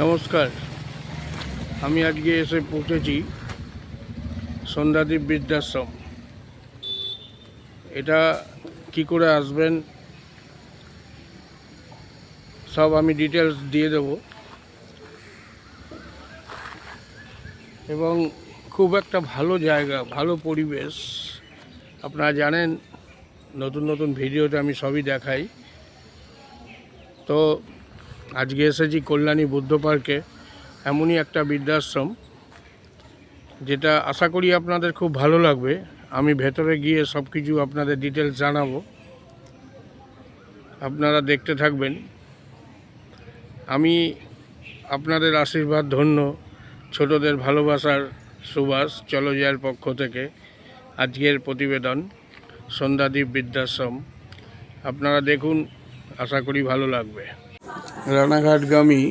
নমস্কার। আমি আজকে এসে পৌঁছেছি সন্ধ্যাদ্বীপ বৃদ্ধাশ্রম। এটা কি করে আসবেন? সব আমি ডিটেলস দিয়ে দেব। এবং খুব একটা ভালো জায়গা, ভালো পরিবেশ। আপনারা জানেন, নতুন নতুন ভিডিওতে আমি সবই দেখাই। তো আজকে এসেছি কল্যাণী বুদ্ধ পার্কে, এমনই একটা বৃদ্ধাশ্রম, যেটা আশা করি আপনাদের খুব ভালো লাগবে। আমি ভেতরে গিয়ে সব কিছু আপনাদের ডিটেলস জানাব। আপনারা দেখতে থাকবেন। আমি আপনাদের আশীর্বাদ ধন্য, ছোটদের ভালোবাসার সুবাস, চলজয়ের পক্ষ থেকে আজকের প্রতিবেদন সন্ধ্যাদ্বীপ বৃদ্ধাশ্রম। আপনারা দেখুন, আশা করি ভালো লাগবে। রানাঘাটগামী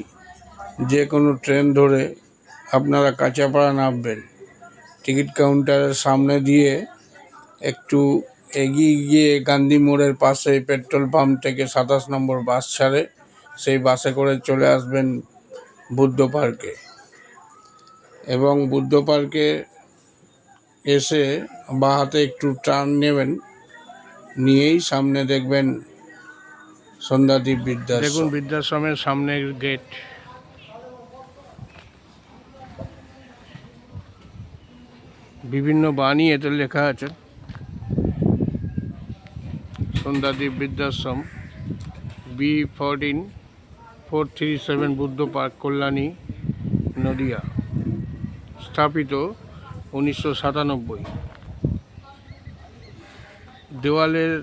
যে কোনো ট্রেন ধরে আপনারা কাঁচাপাড়া নামবেন। টিকিট কাউন্টারের সামনে দিয়ে একটু এগিয়ে গিয়ে গান্ধী মোড়ের পাশে পেট্রোল পাম্প থেকে সাতাশ নম্বর বাস ছাড়ে, সেই বাসে করে চলে আসবেন বুদ্ধ পার্কে। এবং বুদ্ধ পার্কে এসে বা হাতে একটু টার্ন নেবেন, নিয়েই সামনে দেখবেন সন্ধ্যাদ্বীপ বৃদ্ধাশ্রম দেখুন বৃদ্ধাশ্রমের সামনের গেট বিভিন্ন বাণী এতে লেখা আছে। সন্ধ্যাদ্বীপ বৃদ্ধাশ্রম B fourteen four three seven Buddha park, Kalyani, Nadia. স্থাপিত উনিশশো সাতানব্বই। দেওয়ালের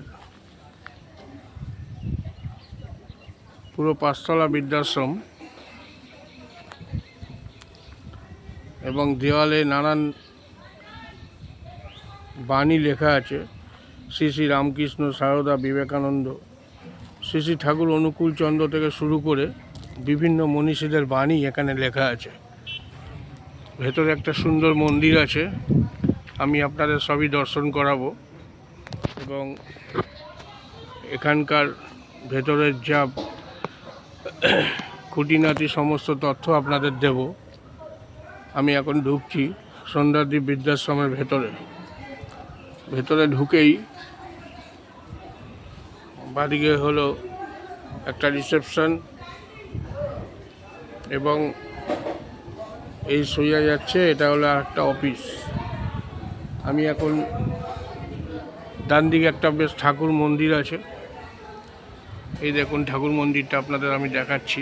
পুরো পাঁচতলা বৃদ্ধাশ্রম এবং দেওয়ালে নানান বাণী লেখা আছে। শ্রী শ্রী রামকৃষ্ণ, সারদা বিবেকানন্দ, শ্রী শ্রী ঠাকুর অনুকূল চন্দ্র থেকে শুরু করে বিভিন্ন মনীষীদের বাণী এখানে লেখা আছে। ভেতরে একটা সুন্দর মন্দির আছে। আমি আপনাদের সবই দর্শন করাবো। এবং এখানকার ভেতরের যা খুঁটিনাটি সমস্ত তথ্য আপনাদের দেব। আমি এখন ঢুকছি সন্ধ্যাদ্বীপ বৃদ্ধাশ্রমের ভেতরে। ভেতরে ঢুকেই বাদিকে হলো একটা রিসেপশন এবং এই সোজা যাচ্ছে, এটা হলো একটা অফিস। আমি এখন ডান দিকে একটা বেশ ঠাকুর মন্দির আছে। এই দেখুন ঠাকুর মন্দিরটা আপনাদের আমি দেখাচ্ছি।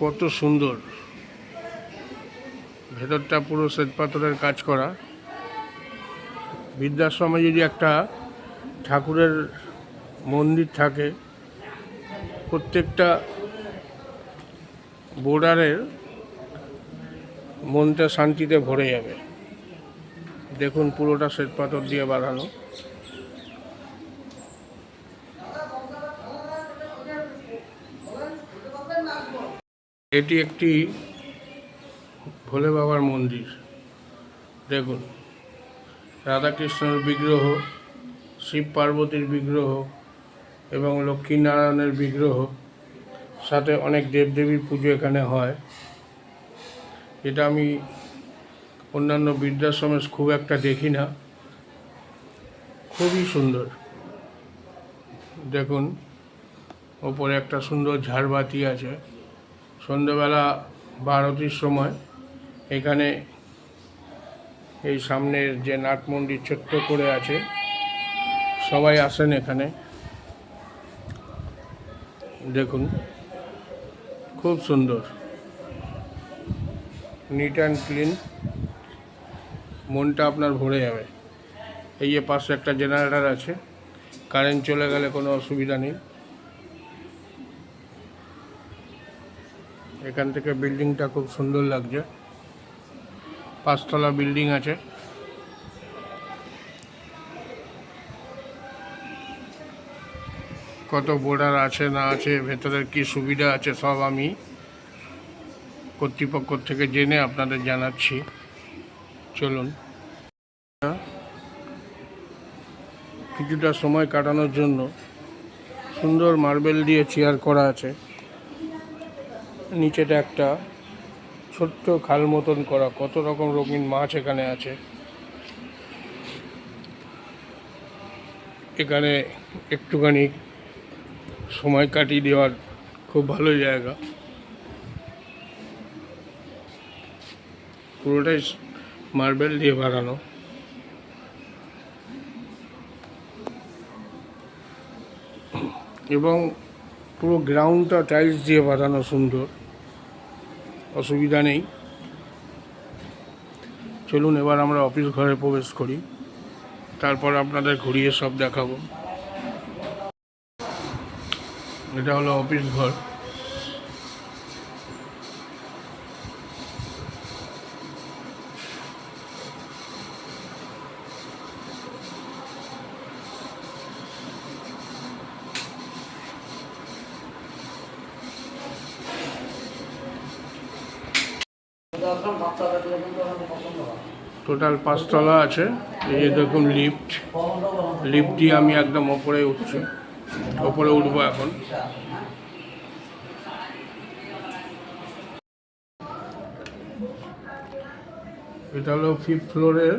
কত সুন্দর। ভেতরটা পুরো শ্বেতপাথরের কাজ করা। বৃদ্ধাশ্রমে যদি একটা ঠাকুরের মন্দির থাকে, প্রত্যেকটা বোর্ডারের মনটা শান্তিতে ভরে যাবে। দেখুন পুরোটা শ্বেতপাথর দিয়ে বাঁধানো। এটি একটি ভোলে বাবার মন্দির। দেখুন, রাধাকৃষ্ণের বিগ্রহ, শিব পার্বতীর বিগ্রহ এবং লক্ষ্মীনারায়ণের বিগ্রহ, সাথে অনেক দেবদেবীর পুজো এখানে হয়। এটা আমি অন্যান্য বৃদ্ধাশ্রমে খুব একটা দেখি না। খুবই সুন্দর। দেখুন, ওপরে একটা সুন্দর ঝাড়বাতি আছে। সন্ধ্যেবেলা বা আরতির সময় এখানে এই সামনের যে নাট মন্দির ছোট্ট করে আছে, সবাই আসেন এখানে। দেখুন, খুব সুন্দর। নিট অ্যান্ড ক্লিন মনটা আপনার ভরে যাবে। এই যে পাশে একটা জেনারেটার আছে, কারেন্ট চলে গেলে কোনো অসুবিধা নেই। এখান থেকে বিল্ডিংটা খুব সুন্দর লাগছে। পাঁচতলা বিল্ডিং আছে। কত বোর্ডার আছে, না আছে, ভেতরের কি সুবিধা আছে, সব আমি কর্তৃপক্ষ থেকে জেনে আপনাদের জানাচ্ছি। চলুন। কিছুটা সময় কাটানোর জন্য সুন্দর মার্বেল দিয়ে চেয়ার করা আছে। নিচেটা একটা ছোট্ট খাল মতন করা, কত রকম রঙিন মাছ এখানে আছে। এখানে একটুখানি সময় কাটিয়ে দেওয়ার খুব ভালো জায়গা। পুরোটাই মার্বেল দিয়ে বানানো। এবং পুরো গ্রাউন্ডটা টাইলস দিয়ে বানানো সুন্দর। অসুবিধা নেই। চলুন, এবার আমরা অফিস ঘরে প্রবেশ করি। তারপর আপনাদের ঘুরিয়ে সব দেখাবো। এটা হলো অফিস ঘর। টোটাল পাঁচতলা আছে। এই যে দেখুন লিফট। লিফট দিয়ে আমি একদম ওপরে উঠছি। ওপরে উঠবো এখন। এটা হলো ফিফথ ফ্লোরের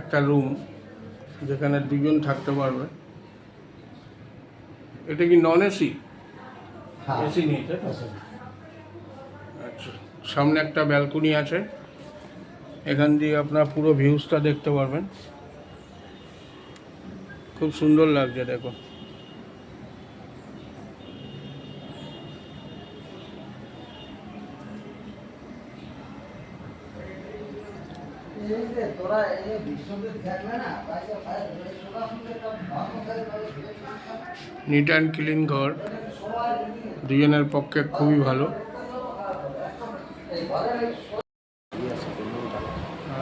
একটা রুম যেখানে দুজন থাকতে পারবে। এটা কি নন এসি এসি নেই আচ্ছা। সামনে একটা ব্যালকনি আছে। এখান দিয়ে আপনার পুরো ভিউজটা দেখতে পারবেন। খুব সুন্দর লাগছে দেখো। নিট অ্যান্ড ক্লিন ঘর। দুজনের পক্ষে খুবই ভালো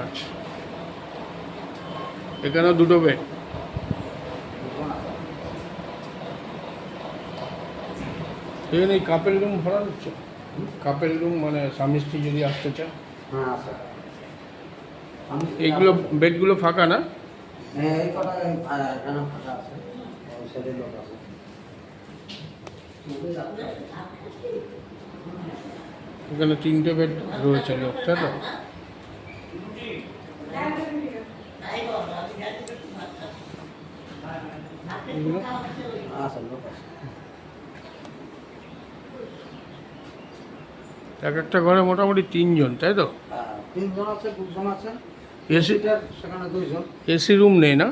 আচ্ছা এখানেও দুটো বেড এখানে এই কাপেল রুম ভাড়া দিচ্ছে কাপেল রুম মানে স্বামী স্ত্রী যদি আসতে চায়। হ্যাঁ এইগুলো বেডগুলো ফাঁকা না? হ্যাঁ এখানে তিনটে বেড রয়েছে লোক তাই তো? এগুলো আছে এক একটা ঘরে মোটামুটি তিনজন তাই তো? তিনজন আছে দুজন আছে। এসি সিটার সেখানে দুইজন। এসি রুম নেই না?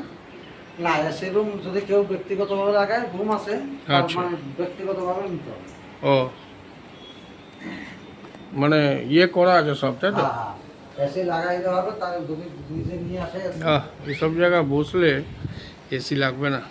না এসি রুম যদি কেউ ব্যক্তিগতভাবে লাগায় রুম আছে আচ্ছা। মানে ব্যক্তিগতভাবে নিতে হবে। ও। মানে ইয়ে করা আছে সব তাই তো? হ্যাঁ হ্যাঁ। এসি লাগাই দেওয়া হবে তার নিজে নিয়ে আসে আহ এসব জায়গায় বসলে এসি লাগবে না।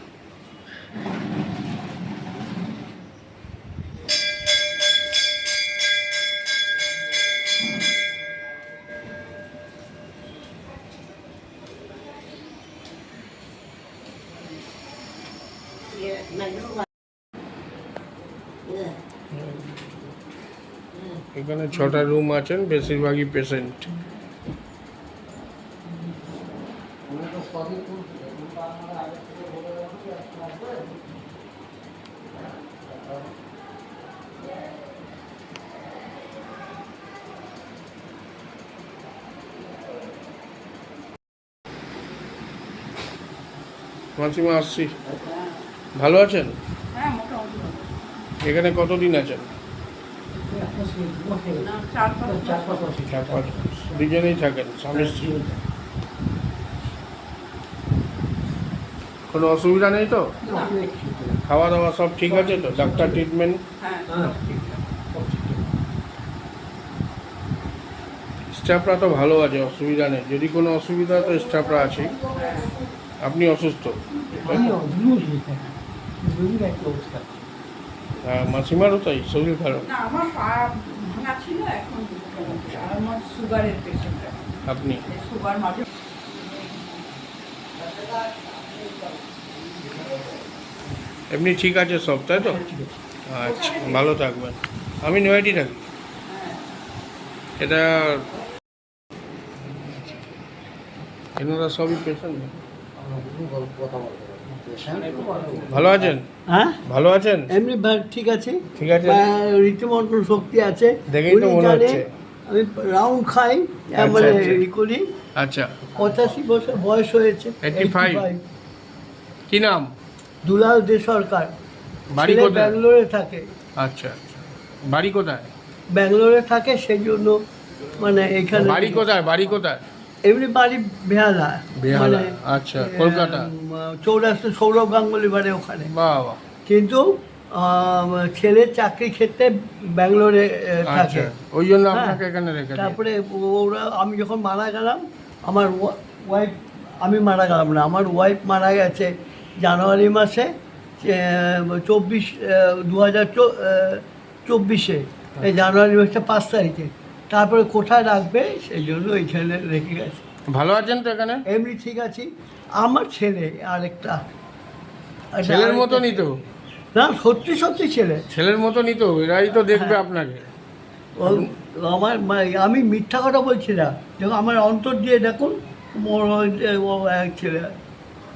এখানে ছটা রুম আছেন বেশিরভাগই পেশেন্ট আমি তো সবই করছি কিন্তু আমরা আগে থেকে বলে রাখছি একটু আসবে মাসিমা আসছি। ভালো আছেন? হ্যাঁ। এখানে কতদিন আছেন? চার পাঁচ চার পাঁচ বছর। চার পাঁচ দুজনেই থাকেন স্বামী স্ত্রী? কোনো অসুবিধা নেই তো? খাওয়া দাওয়া সব ঠিক আছে তো? ডাক্তার ট্রিটমেন্ট হ্যাঁ। স্টাফরা তো ভালো আছে অসুবিধা নেই। যদি কোনো অসুবিধা তো স্টাফরা আছে। আপনি অসুস্থ? হ্যাঁ মাসিমারও তাই শরীর খারাপ। না আমার পা ভাঙা ছিল এখন আমার সুগারের পেশেন্ট আপনি? সুগার মাঝে। এমনি ঠিক আছে সব তাই তো? আচ্ছা ভালো থাকবেন। আমি নয়টি থাকি। হ্যাঁ এটা এনারা সবই পেশেন্ট। কথা তো ভালো আছেন? হ্যাঁ? ভালো আছেন? এমনি ঠিক আছে। ঠিক আছে। রীতিমন্ত্র শক্তি আছে। দেখেই তো মনে হচ্ছে। আমি রাউন্ড খাই আচ্ছা, মানে আচ্ছা। ই করি। আচ্ছা। পঁচাশি বছর বয়স হয়েছে। 85 85 কি নাম? দুলাল দে সরকার বাড়ি কোথায়? ব্যাঙ্গালোরে থাকে। আচ্ছা আচ্ছা। বাড়ি কোথায়? ব্যাঙ্গালোরে থাকে সেই জন্য মানে এখানে বাড়ি কোথায়? বাড়ি কোথায়? এমনি বেহালা। বেহালা, আচ্ছা, কলকাতা। চৌরাস্তা সৌরভ গাঙ্গুলি বাড়ি ওখানে। বাহ কিন্তু ছেলের চাকরি ক্ষেত্রে ব্যাঙ্গালোরে আচ্ছা থাকে। ওই জন্য হ্যাঁ। আপনাকে এখানে রেখে তারপরে ওরা আমি যখন মারা গেলাম আমার ওয়াইফ আমি মারা গেলাম না আমার ওয়াইফ মারা গেছে জানুয়ারি মাসে চব্বিশ দু হাজার চব্বিশে এই জানুয়ারি মাসে পাঁচ তারিখে। তারপরে কোথায় রাখবে সেই জন্য এইখানে রেখে গেছে। ভালো আছেন তো এখানে? এমনি ঠিক আছি। আমার ছেলে আরেকটা। একটা ছেলের আরেকটা মতনই তো। না সত্যি সত্যি ছেলে। ছেলের মতনই তো এরাই তো দেখবে হ্যাঁ। আপনাকে। ও- আমার আমি মিথ্যা কথা বলছি না। দেখো আমার অন্তর দিয়ে দেখুন ছেলে।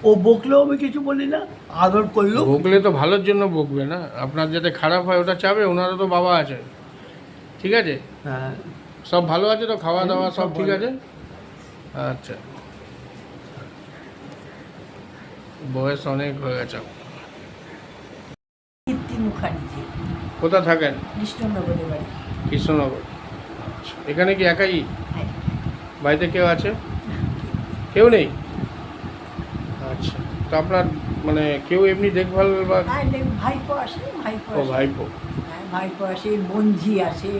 ও বকলেও আমি কিছু বলি না আদর করলেও। বকলে তো ভালোর জন্য বকবে না। আপনার যাতে খারাপ হয় ওটা চাবে ওনারও তো বাবা আছে। ঠিক আছে? হ্যাঁ। সব ভালো আছে তো? খাওয়া দাওয়া সব ঠিক আছে? আচ্ছা। বয়স অনেক হয়ে গেছে। আপনার। কীর্তি মুখার্জি। কোথা থাকেন? কৃষ্ণনগর। আচ্ছা। এখানে কি একাই? হ্যাঁ। বাড়িতে কেউ আছে? কেউ নেই? আচ্ছা। তো আপনার মানে কেউ এমনি দেখভাল বা ভাইপো আসে ভাইপো ভাইপো। হ্যাঁ, ভাইপো আসে বঞ্জি আসে।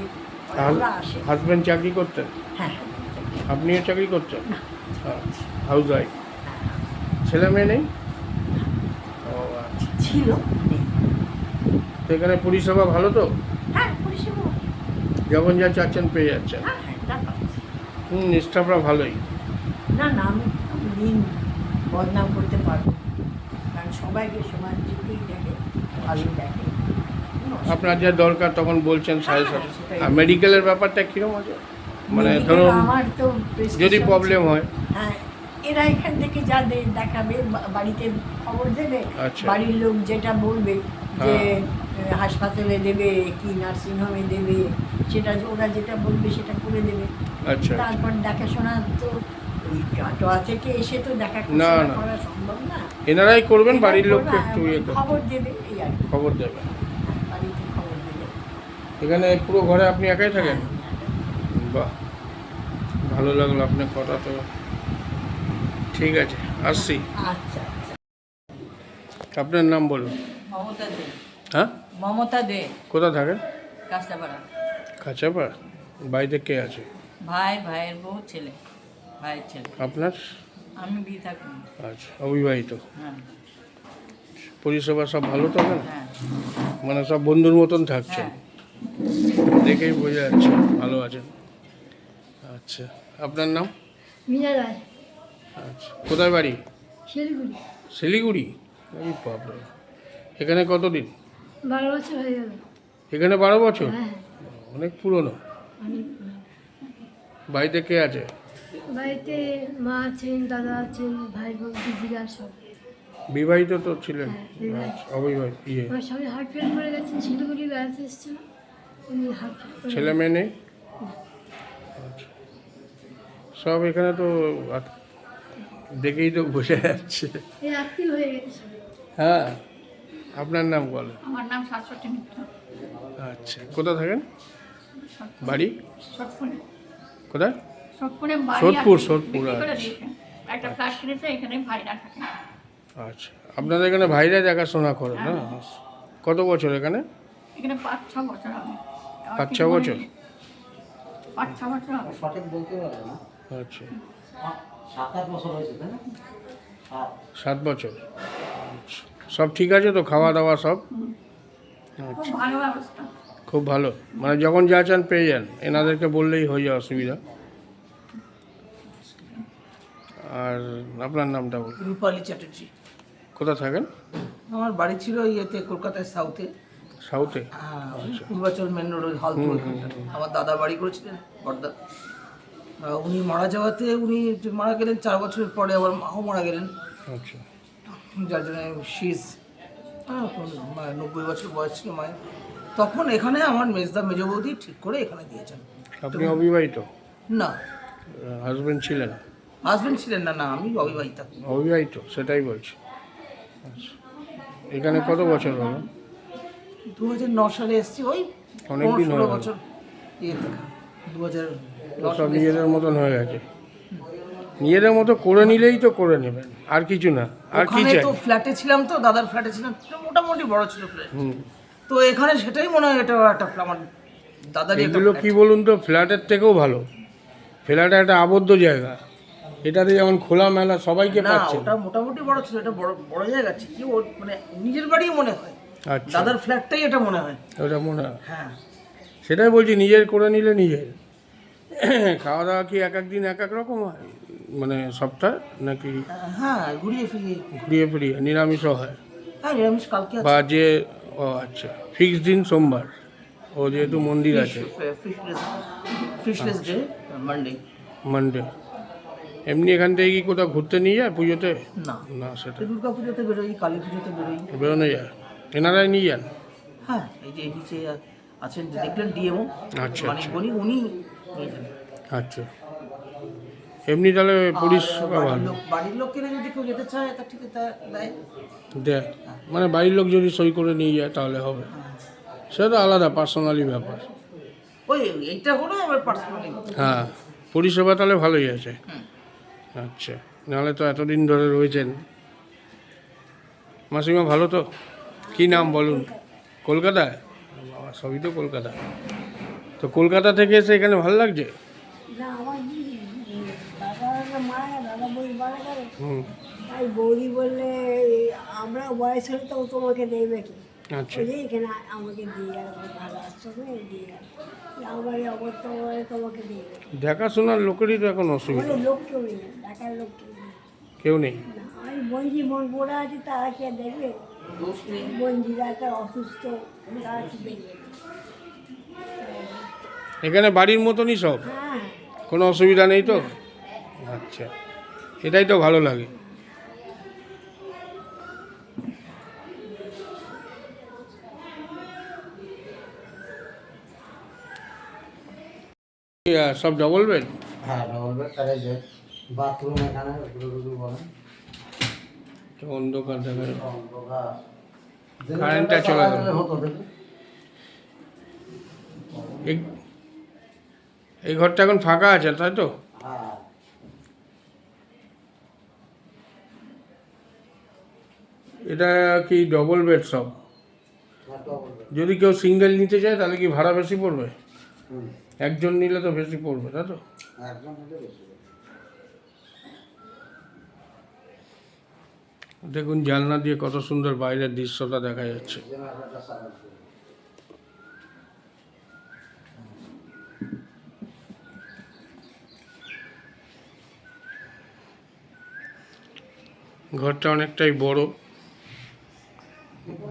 হাজব্যান্ড চাকরি করতেন? হ্যাঁ। আপনিও চাকরি করছেন হাউস ওয়াইফ ছেলে মেয়ে নেই? ও আচ্ছা। ছিল। তো এখানে পরিষেবা ভালো তো? হ্যাঁ পরিষেবা যখন যা চাচ্ছেন পেয়ে যাচ্ছেন। হ্যাঁ হ্যাঁ হুম স্টাফরা ভালোই। না না আমি দিন বদনাম করতে পারব কারণ সবাইকে সমান চোখেই দেখে ভালো দেখে। আপনার যা দরকার তখন বলছেন হ্যাঁ, সাথে আর মেডিকেলের ব্যাপারটা কীরকম আছে? মানে ধরুন যদি প্রবলেম হয়। হ্যাঁ এরা এখান থেকে যা দেখাবে বাড়িতে খবর দেবে আচ্ছা। বাড়ির লোক যেটা বলবে যে হ্যাঁ। হাসপাতালে দেবে কি নার্সিংহোমে দেবে সেটা ওরা যেটা বলবে সেটা করে দেবে। আচ্ছা তারপর দেখাশোনা তো কাটোয়া থেকে এসে তো দেখা। করা সম্ভব না। এনারাই করবেন বাড়ির লোককে একটু ইয়ে খবর দেবে খবর দেবে। এখানে পুরো ঘরে আপনি একাই থাকেন। বাহ ভালো লাগল আপনার কথা তো। ঠিক আছে আসছি। আচ্ছা আচ্ছা। আপনার নাম বলুন। মমতা দে। হ্যাঁ? মমতা দে। কোথা থাকেন? কাঁচাপাড়া। বাড়িতে কে আছে? ভাই ভাইয়ের বউ ছেলে। ভাইয়ের ছেলে। আপনার? আমি বিয়ে থাকি। আচ্ছা অবিবাহিত। হ্যাঁ। পরিষেবা সব ভালো তো না হ্যাঁ। মানে সব বন্ধুর মতন থাকছে হ্যাঁ। দেখেই বোঝা যাচ্ছে ভালো আছেন। আচ্ছা আপনার নাম? মিনা রায়। আচ্ছা কোথায় বাড়ি? শিলিগুড়ি। শিলিগুড়ি? এখানে কতদিন? বারো বছর হয়ে গেল। এখানে বারো বছর? হ্যাঁ। অনেক পুরনো। বাড়িতে কে আছে? বাড়িতে মা আছেন দাদা আছেন ভাই বোন দিদিরা সব। বিবাহিত তো ছিলেন? হ্যাঁ, আচ্ছা, অবিবাহিত ইয়ে। স্বামী হার্ট ফেল করে গেছেন শিলিগুড়ি বেড়াতে এসেছিল। উনি হার্ট ফেল ছেলে মেয়ে নেই? আচ্ছা সব এখানে তো দেখেই তো বোঝা যাচ্ছে। এই আত্মীয় হয়ে গেছে সব। হ্যাঁ আপনার নাম বলেন। আমার নাম শাশ্বতী মিত্র। আচ্ছা কোথায় থাকেন? বাড়ি? সটপুরে কোথায়? সোদপুর, আছে, সোদপুর, আচ্ছা। একটা ফ্ল্যাট কিনেছে এখানে ভাইরা থাকে। আচ্ছা আপনাদের এখানে ভাইরা দেখাশোনা করে না? কত বছর এখানে? এখানে পাঁচ ছ বছর হবে। পাঁচ ছ বছর? পাঁচ ছ বছর সঠিক বলতে পারবে না। আচ্ছা। সাত আট বছর হয়েছে তাই না? সাত। সাত বছর। আচ্ছা। সব ঠিক আছে তো খাওয়া দাওয়া সব? খুব আচ্ছা। ভালো খুব ভালো। মানে যখন যা চান পেয়ে যান এনাদেরকে বললেই হয়ে যায় অসুবিধা। আর আপনার নামটা বলুন। রূপালী চ্যাটার্জি। কোথা থাকেন? আমার বাড়ি ছিল ইয়েতে কলকাতায় সাউথে। সাউথে? পূর্বাচল মেন রোড ওইখানটা। আমার দাদা বাড়ি করেছিলেন বর্দা উনি মারা যাওয়াতে উনি মারা গেলেন চার বছরের পরে আবার মাও মারা গেলেন। আচ্ছা। যার জন্য শীষ হ্যাঁ মানে নব্বই বছর বয়স ছিল মায়ের। তখন এখানে আমার মেজদা মেজ বৌদি ঠিক করে এখানে দিয়েছেন। আপনি অবিবাহিত? না। হাজবেন্ড ছিলেন? হাজবেন্ড ছিলেন না না আমি অবিবাহিতা। অবিবাহিত সেটাই বলছি। আচ্ছা। এখানে কত বছর হলো দু হাজার ন সালে এসেছি ওই অনেক ষোলো বছর। ইয়ে থেকে দু হাজার সব নিজেদের মতন হয়ে গেছে। নিজেদের মতো করে নিলেই তো করে নেবেন আর কিছু না আর কি চাই? তো ফ্ল্যাটে ছিলাম তো দাদার ফ্ল্যাটে ছিলাম তো মোটামুটি বড় ছিল ফ্ল্যাট তো এখানে সেটাই মনে হয় এটা একটা আমার একটা এগুলো। কি বলুন তো ফ্ল্যাটের থেকেও ভালো। ফ্ল্যাটে একটা আবদ্ধ জায়গা। এটাতে যেমন খোলা মেলা সবাইকে পাচ্ছে। ওটা মোটামুটি বড় ছিল এটা বড় বড় জায়গা কি ওর মানে নিজের বাড়ি মনে হয়। দাদার ফ্ল্যাটটাই এটা মনে হয়। ওটা মনে হয়। হ্যাঁ। সেটাই বলছি নিজের করে নিলে নিজের। খাওয়া দাওয়া কি এক এক দিন এক এক রকম হয়? মানে সপ্তাহ নাকি হ্যাঁ ঘুরিয়ে ফিরিয়ে। ঘুরিয়ে ফিরিয়ে নিরামিষও হয়? হ্যাঁ নিরামিষ কালকে বা যে ও আচ্ছা ফিক্স দিন সোমবার। ও যেহেতু মন্দির আছে। মানডে মানডে এমনি এখান থেকে কি কোথাও ঘুরতে নিয়ে যায় পুজোতে? না। না সেটা। দুর্গা পুজোতে বেরোই কালী পুজোতে বেরোই। বেরোনো যায়? এনারাই নিয়ে যান? হ্যাঁ এই যে নিচে আছেন দেখলেন ডিএমও আচ্ছা, মানে আচ্ছা। উনি উনি নিয়ে যান। আচ্ছা। এমনি তাহলে আর পরিষেবা বাড়ির ভালো? লোক বাড়ির যদি কেউ যেতে চায় তা ঠিক দেয়। দেয়। মানে বাড়ির লোক যদি সই করে নিয়ে যায় তাহলে হবে। সেটা আলাদা পার্সোনালি ব্যাপার। ওই এইটা হলো আমার পার্সোনালি হ্যাঁ পরিষেবা তাহলে ভালোই আছে। আচ্ছা নাহলে তো এতদিন ধরে রয়েছেন। মাসিমা ভালো তো? কি নাম বলুন? কলকাতায় বাবা সবই তো কলকাতা। তো কলকাতা থেকে এসে এখানে ভালো লাগছে? হুম। তাই বৌদি বললে আমরা বয়স হলে তো তোমাকে দেবে কি? আচ্ছা। এখানে আমাকে দিয়ে গেল ভালো দিয়ে গেল। অবস্থা তোমাকে দিয়ে গেল দেখাশোনার লোকেরই তো এখন অসুবিধা। লোক কেউ নেই দেখার লোক কেউ নেই। কেউ নেই? না আমি বঞ্জি মন পড়ে আছে তারা কে দেখবে? এখানে বাড়ির মতনই সব? হ্যাঁ। কোনো অসুবিধা নেই তো? আচ্ছা এটাই তো ভালো লাগে। সব ডবল বেড হ্যাঁ ডবল বেড তাহলে যে বাথরুম এখানে বলেন। অন্ধকার দেখা। কারেন্টটা চলে গেল। এই এই ঘরটা এখন ফাঁকা আছে তাই তো? হ্যাঁ। এটা কি ডবল বেড সব? যদি কেউ সিঙ্গেল নিতে চায় তাহলে কি ভাড়া বেশি পড়বে? একজন নিলে তো বেশি পড়বে তাই তো? একজন হলে বেশি দেখুন, জানলা দিয়ে কত সুন্দর বাইরের দৃশ্যটা দেখা যাচ্ছে। ঘরটা অনেকটাই বড়।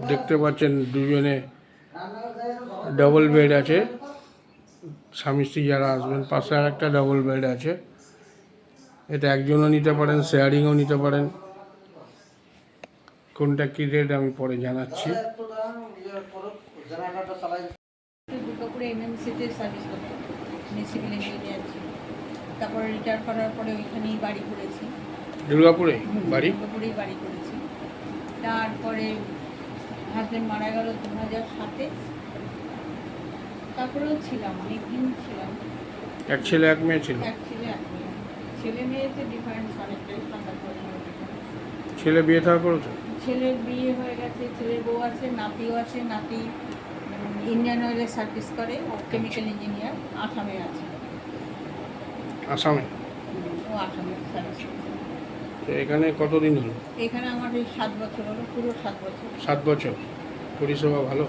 দেখতে পাচ্ছেন দুজনে ডবল বেড আছে। স্বামী স্ত্রী যারা আসবেন, পাশে আর একটা ডবল বেড আছে। এটা একজনও নিতে পারেন শেয়ারিংও নিতে পারেন। কোনটা কী রেট আমি পরে জানাচ্ছি। দুর্গাপুরে এমএমসিতে সার্ভিস করতাম আমি সিভিল ইঞ্জিনিয়ার ছিল তারপরে রিটায়ার করার পরে ওইখানেই বাড়ি করেছি। দুর্গাপুরে? বাড়ি? দুর্গাপুরেই বাড়ি করেছি। তারপরে হাজব্যান্ড মারা গেল দু হাজার সাতে। তারপরেও ছিলাম অনেকদিন ছিলাম। এক ছেলে এক মেয়ে ছিল? এক ছেলে এক মেয়ে। ছেলে মেয়েতে ডিফারেন্স অনেকটাই ছেলে বিয়ে থাকা করেছে ছেলের বিয়ে হয়ে গেছে ছেলের বউ আছে নাতিও আছে নাতি ইন্ডিয়ান অয়েলে সার্ভিস করে ও কেমিক্যাল ইঞ্জিনিয়ার আসামে আছে। আসামে? ও আসামে সার্ভিস তো এখানে কতদিন হলো? এখানে আমার এই সাত বছর হলো পুরো সাত বছর। সাত বছর? পরিষেবা ভালো?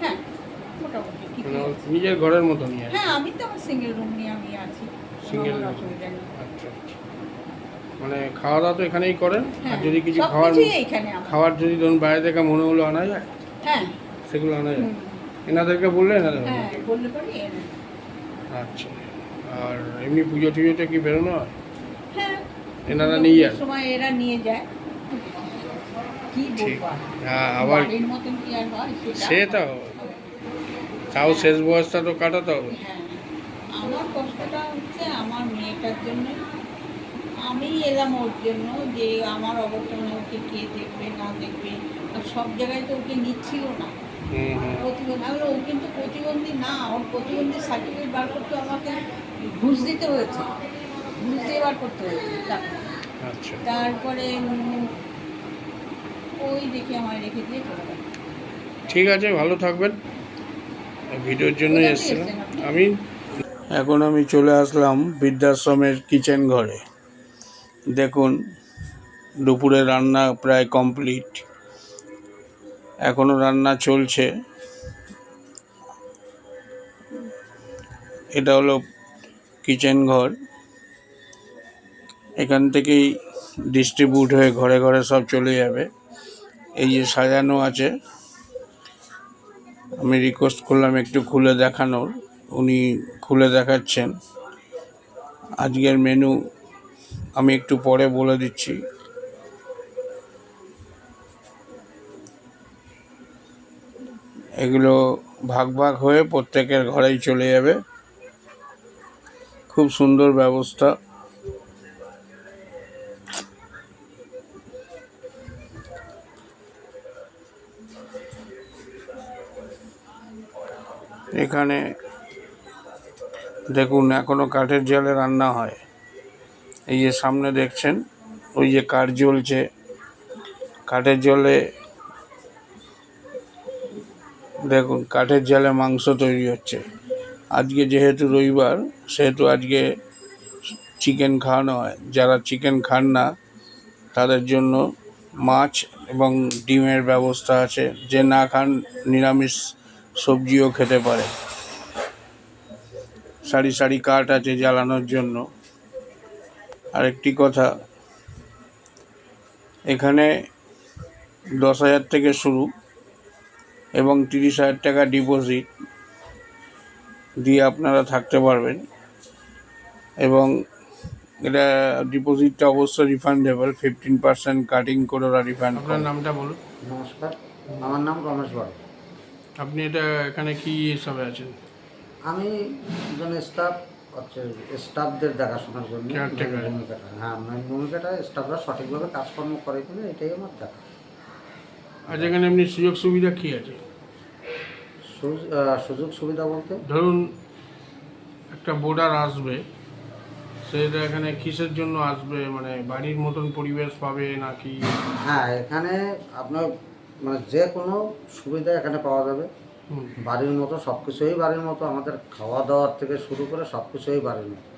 হ্যাঁ মোটামুটি মানে নিজের ঘরের মতনই নিয়ে। হ্যাঁ আমি তো আমার সিঙ্গেল রুম নিয়ে আমি আছি। কোনো। অসুবিধা নেই। আচ্ছা আচ্ছা। মানে খাওয়া দাওয়া তো এখানেই করেন আর হ্যাঁ যদি কিছু খাওয়ার খাওয়ার যদি ধরুন বাইরে থেকে মনে হলো আনা যায় হ্যাঁ। সেগুলো আনা যায়। এনাদেরকে বললে? হ্যাঁ বললে পারি আচ্ছা আর এমনি পুজো টুজোতে কি বেরোনো হয়? হ্যাঁ এনারা নিয়ে যান সময় এরা নিয়ে যায়। আবার সে তো তাও শেষ বয়সটা তো কাটাতে হবে। আমার কষ্টটা হচ্ছে আমার মেয়েটার জন্য আমি এলাম ওর জন্য যে আমার অবর্তমানে ওকে কে দেখবে না দেখবে। আর সব জায়গায় তো ওকে নিচ্ছিল না। প্রতিবন্ধী আমি ও কিন্তু প্রতিবন্ধী না ওর প্রতিবন্ধী সার্টিফিকেট বার করতে আমাকে ঘুষ দিতে হয়েছে। ঘুষ দিয়ে বার করতে হয়েছে। আচ্ছা। তারপরে ওই দেখে আমায় রেখে দিয়ে চলে ঠিক আছে ভালো থাকবেন। ভিডিওর জন্য এসেছিলাম। আমি এখন আমি চলে আসলাম বৃদ্ধাশ্রমের কিচেন ঘরে। দেখুন, দুপুরে রান্না প্রায় কমপ্লিট। এখনও রান্না চলছে। এটা হলো কিচেন ঘর। এখান থেকেই ডিস্ট্রিবিউট হয়ে ঘরে ঘরে সব চলে যাবে। এই যে সাজানো আছে, আমি রিকোয়েস্ট করলাম একটু খুলে দেখানোর। উনি খুলে দেখাচ্ছেন। আজকের মেনু আমি একটু পরে বলে দিচ্ছি। এগুলো ভাগ ভাগ হয়ে প্রত্যেকের ঘরেই চলে যাবে। খুব সুন্দর ব্যবস্থা। এখানে দেখুন, এখনও কাঠের জালে রান্না হয়। এই যে সামনে দেখছেন, ওই যে কাঠ জ্বলছে। কাঠের জলে দেখুন, কাঠের জালে মাংস তৈরি হচ্ছে। আজকে যেহেতু রবিবার, সেহেতু আজকে চিকেন খাওয়ানো হয়। যারা চিকেন খান না, তাদের জন্য মাছ এবং ডিমের ব্যবস্থা আছে। যে না খান, নিরামিষ সবজিও খেতে পারে। সারি সারি কাঠ আছে জ্বালানোর জন্য। আরেকটি কথা। এখানে দশ হাজার থেকে শুরু এবং তিরিশ হাজার টাকা ডিপোজিট দিয়ে আপনারা থাকতে পারবেন। এবং এটা ডিপোজিটটা অবশ্যই রিফান্ডেবল ফিফটিন পার্সেন্ট কাটিং করে ওরা রিফান্ড আপনার নামটা বলুন। নমস্কার আমার নাম রমেশ বাবু আপনি এটা এখানে কি হিসাবে আছেন? আমি একজন স্টাফ হচ্ছে স্টাফদের দেখাশোনার জন্য ভূমিকাটা হ্যাঁ মেন ভূমিকাটা স্টাফরা সঠিকভাবে কাজকর্ম করে কিনা এটাই আমার দেখা। আর এখানে এমনি সুযোগ সুবিধা কী আছে? সুযোগ সুবিধা বলতে? ধরুন একটা বোর্ডার আসবে সেটা এখানে কিসের জন্য আসবে? মানে বাড়ির মতন পরিবেশ পাবে নাকি? হ্যাঁ এখানে আপনার মানে যে কোনো সুবিধা এখানে পাওয়া যাবে। বাড়ির মতো সব কিছুই বাড়ির মতো আমাদের খাওয়া দাওয়ার থেকে শুরু করে সব কিছুই বাড়ির মতো।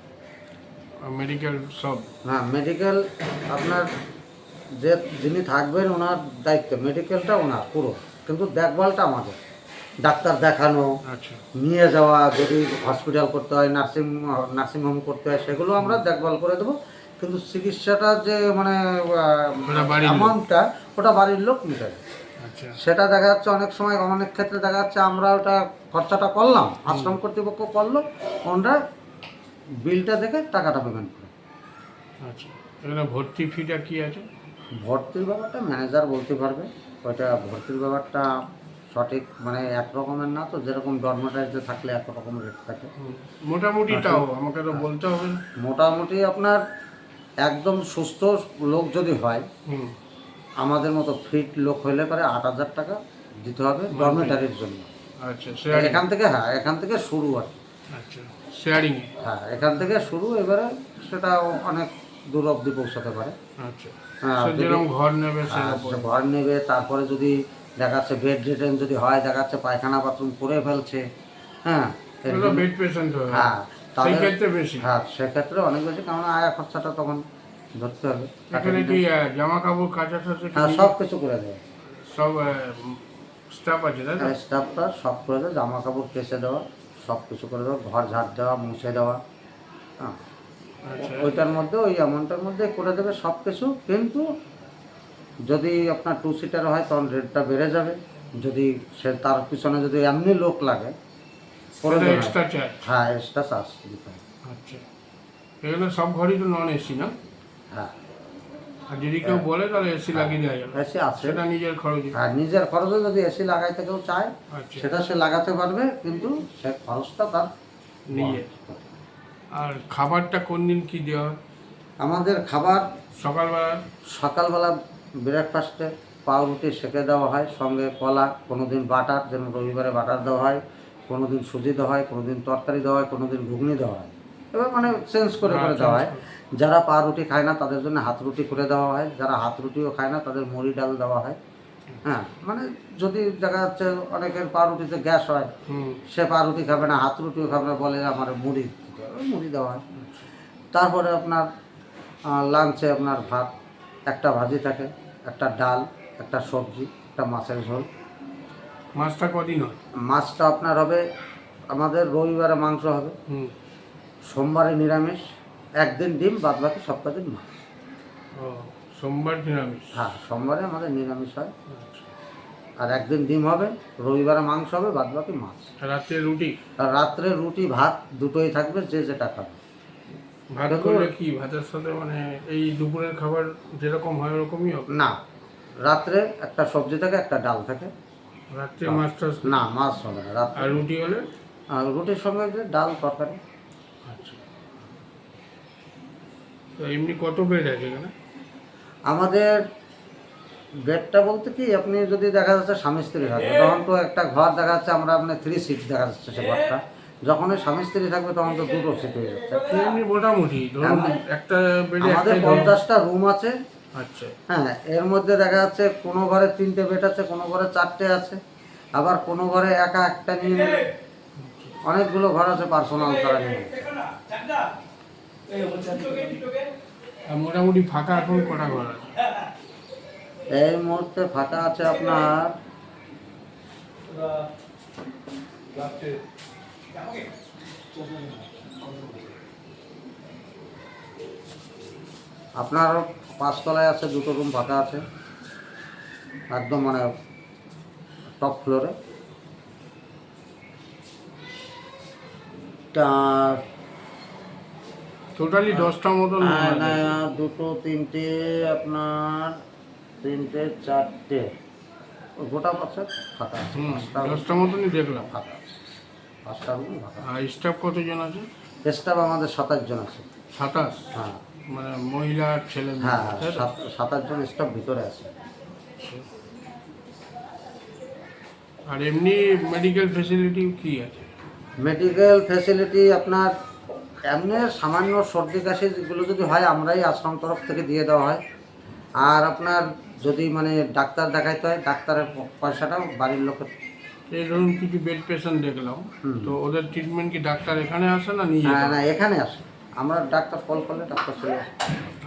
মেডিকেল সব? হ্যাঁ মেডিকেল আপনার যে যিনি থাকবেন ওনার দায়িত্ব মেডিকেলটা ওনার পুরো কিন্তু দেখভালটা আমাদের। ডাক্তার দেখানো আচ্ছা। নিয়ে যাওয়া যদি হসপিটাল করতে হয় নার্সিং নার্সিংহোম করতে হয় সেগুলো আমরা দেখভাল করে দেবো। কিন্তু চিকিৎসাটা যে মানে। অ্যামাউন্টটা ওটা বাড়ির লোক। আচ্ছা সেটা দেখা যাচ্ছে অনেক সময় অনেক ক্ষেত্রে দেখা যাচ্ছে আমরা ওটা খরচাটা করলাম আশ্রম কর্তৃপক্ষ করল ওনারা বিলটা দেখে টাকাটা পেমেন্ট করে। আচ্ছা। এখানে ভর্তি ফিটা কি আছে? ভর্তির ব্যাপারটা ম্যানেজার বলতে পারবে। ওইটা ভর্তির ব্যাপারটা সঠিক মানে এক রকমের না তো যেরকম ডরমেটারিতে থাকলে এক রকম রেট থাকে। মোটামুটি তাও আমাকে তো বলতে হবে। মোটামুটি আপনার একদম সুস্থ লোক যদি হয় আমাদের মতো ফিট লোক হইলে পরে আট হাজার টাকা দিতে হবে ডরমেটারির জন্য। আচ্ছা এখান থেকে হ্যাঁ এখান থেকে শুরু আর কি। আচ্ছা শেয়ারিং হ্যাঁ এখান থেকে শুরু এবারে সেটা অনেক দূর অবধি পৌঁছাতে পারে। আচ্ছা হ্যাঁ, যেরকম ঘর নেবে ঘর তারপরে যদি দেখা যাচ্ছে বেড রিটেন যদি হয় দেখা যাচ্ছে পায়খানা বাথরুম করে ফেলছে হ্যাঁ হ্যাঁ হ্যাঁ সেক্ষেত্রে অনেক বেশি কারণ আয়া খরচাটা তখন ধরতে হবে এখানে কি জামা কাপড় কাচা হ্যাঁ সব কিছু করে দেয় সব স্টাফ আছে তাই তো? স্টাফটা সব করে দেয় জামা কাপড় কেচে দেওয়া সব কিছু করে দেওয়া ঘর ঝাড় দেওয়া মুছে দেওয়া হ্যাঁ। আচ্ছা। ওইটার মধ্যে ওই অ্যামাউন্টের মধ্যে করে দেবে সব কিছু কিন্তু যদি আপনার টু সিটার হয় তখন রেটটা বেড়ে যাবে। যদি সে তার পিছনে যদি এমনি লোক লাগে করে দেবে। হ্যাঁ এক্সট্রা চার্জ দিতে হবে। আচ্ছা। এগুলো সব ঘরই তো নন এসি না? হ্যাঁ। আর যদি কেউ বলে তাহলে এসি লাগিয়ে দেওয়া যাবে। এসি আছে। সেটা নিজের খরচে। আর নিজের খরচে যদি এসি লাগাইতে কেউ চায় আচ্ছা। সেটা সে লাগাতে পারবে কিন্তু সে খরচটা তার নিজের। আর খাবারটা কোন দিন কি দেওয়া হয়? আমাদের খাবার সকালবেলা? সকালবেলা ব্রেকফাস্টে পাউরুটি সেঁকে দেওয়া হয় সঙ্গে কলা কোনো দিন বাটার যেমন রবিবারে বাটার দেওয়া হয় কোনো দিন সুজি দেওয়া হয় কোনো দিন তরকারি দেওয়া হয় কোনো দিন ঘুগনি দেওয়া হয়। এবার মানে চেঞ্জ করে করে দেওয়া হয়। যারা পা রুটি খায় না তাদের জন্য হাত রুটি করে দেওয়া হয়। যারা হাত রুটিও খায় না তাদের মুড়ি ডাল দেওয়া হয়। হ্যাঁ মানে যদি দেখা যাচ্ছে অনেকের পা রুটিতে গ্যাস হয় সে পা রুটি খাবে না হাত রুটিও খাবে না বলে আমার মুড়ি মুড়ি দেওয়া হয়। তারপরে আপনার লাঞ্চে আপনার ভাত একটা ভাজি থাকে একটা ডাল একটা সবজি একটা মাছের ঝোল। মাছটা কদিন হয়? মাছটা আপনার হবে আমাদের রবিবারে মাংস হবে। হুম। সোমবারে নিরামিষ একদিন ডিম বাদ বাকি সপ্তাহ দিন মাছ। ও সোমবার নিরামিষ? হ্যাঁ সোমবারে আমাদের নিরামিষ হয়। আচ্ছা। আর একদিন ডিম হবে রবিবারে মাংস হবে বাদ বাকি মাছ রাত্রে রুটি? আর রাত্রে রুটি ভাত দুটোই থাকবে যে যেটা খাবে। ভাত করলে কি? ভাতের সাথে মানে এই দুপুরের খাবার যেরকম হয় ওরকমই হবে? না রাত্রে একটা সবজি থাকে একটা ডাল থাকে। রাত্রে মাছটা না মাছ হবে না রাত্রে। আর রুটি হলে? আর রুটির সঙ্গে ডাল তরকারি আচ্ছা তো এমনি কত বেড আছে এখানে আমাদের বেডটা বলতে কি আপনি যদি দেখা যাচ্ছে স্বামী স্ত্রী থাকবে তখন তো একটা ঘর দেখা যাচ্ছে আমরা আপনার থ্রি সিট দেখা যাচ্ছে সে ঘরটা। যখন ওই স্বামী স্ত্রী থাকবে তখন তো দুটো সিট হয়ে যাচ্ছে। এমনি মোটামুটি ধরুন। একটা বেডে আমাদের পঞ্চাশটা রুম আছে। আচ্ছা। হ্যাঁ এর মধ্যে দেখা যাচ্ছে কোনো ঘরে তিনটে বেড আছে কোনো ঘরে চারটে আছে। আবার কোনো ঘরে একা একটা নিয়ে নেবে অনেকগুলো ঘর আছে পার্সোনাল তারা নিয়ে মোটামুটি ফাঁকা এখন কটা ঘর? এই মুহূর্তে ফাঁকা আছে আপনার। আপনার পাঁচতলায় আছে, দুটো রুম ফাঁকা আছে। একদম মানে টপ ফ্লোরে তা টোটালি দশটা মতন না, দুটো তিনটে আপনার তিনটে চারটে। ও গোটা পাচ্ছে ফাঁকা আছে হুম পাঁচটা দশটা মতনই দেখলাম। ফাঁকা পাঁচটা ফাঁকা আর স্টাফ কতজন আছে? স্টাফ আমাদের সাতাশ জন আছে। সাতাশ? হ্যাঁ। মানে মহিলা ছেলে হ্যাঁ সাতাশ জন স্টাফ ভিতরে আছে। আর এমনি মেডিকেল ফেসিলিটি কি আছে? মেডিকেল ফ্যাসিলিটি আপনার এমনি সামান্য সর্দি কাশি যেগুলো যদি হয় আমরাই আশ্রম তরফ থেকে দিয়ে দেওয়া হয়। আর আপনার যদি মানে ডাক্তার দেখাইতে হয় ডাক্তারের পয়সাটাও বাড়ির লোকের এই ধরুন কিছু বেড পেশেন্ট দেখলাম তো ওদের ট্রিটমেন্ট কি ডাক্তার এখানে আসে না নিয়ে যেতে? না এখানে আসে। আমরা ডাক্তার কল করলে ডাক্তার চলে আসে।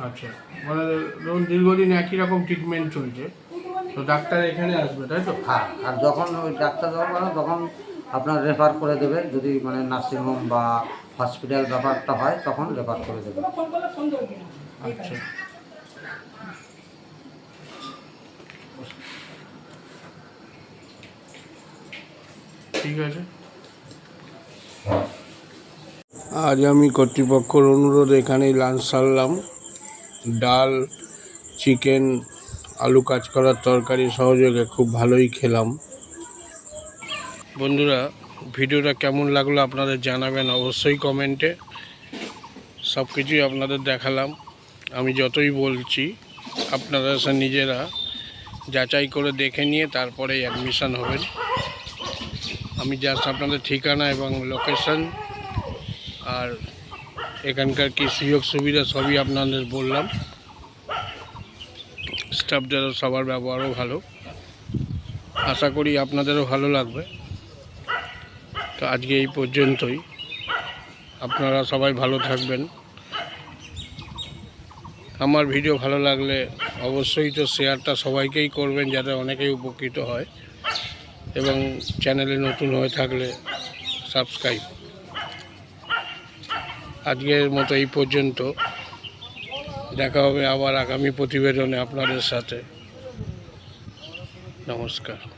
আচ্ছা মানে ধরুন দীর্ঘদিন একই রকম ট্রিটমেন্ট চলছে তো ডাক্তার এখানে আসবে তাই তো? হ্যাঁ আর যখন ওই ডাক্তার যখন তখন আপনার রেফার করে দেবে যদি মানে নার্সিংহোম বা হসপিটাল ব্যাপারটা হয় তখন রেফার করে দেবে। আচ্ছা। ঠিক আছে। আজ আমি কর্তৃপক্ষর অনুরোধে এখানেই লাঞ্চ সারলাম। ডাল চিকেন আলু কাজ করার তরকারি সহযোগে খুব ভালোই খেলাম। বন্ধুরা ভিডিওটা কেমন লাগল আপনাদের জানাবেন অবশ্যই কমেন্টে সব কিছুই আপনাদের দেখালাম। আমি যতই বলছি, আপনারা সে নিজেরা যাচাই করে দেখে নিয়ে তারপরে অ্যাডমিশান হবেন। আমি জাস্ট আপনাদের ঠিকানা এবং লোকেশন আর এখানকার কি সুযোগ সুবিধা সবই আপনাদের বললাম। স্টাফ যারা সবার ব্যবহারও ভালো। আশা করি আপনাদেরও ভালো লাগবে। তো আজকে এই পর্যন্তই। আপনারা সবাই ভালো থাকবেন। আমার ভিডিও ভালো লাগলে অবশ্যই তো শেয়ারটা সবাইকেই করবেন যাতে অনেকেই উপকৃত হয় এবং চ্যানেলে নতুন হয়ে থাকলে সাবস্ক্রাইব। আজকের মতো এই পর্যন্ত। দেখা হবে আবার আগামী প্রতিবেদনে আপনাদের সাথে। নমস্কার।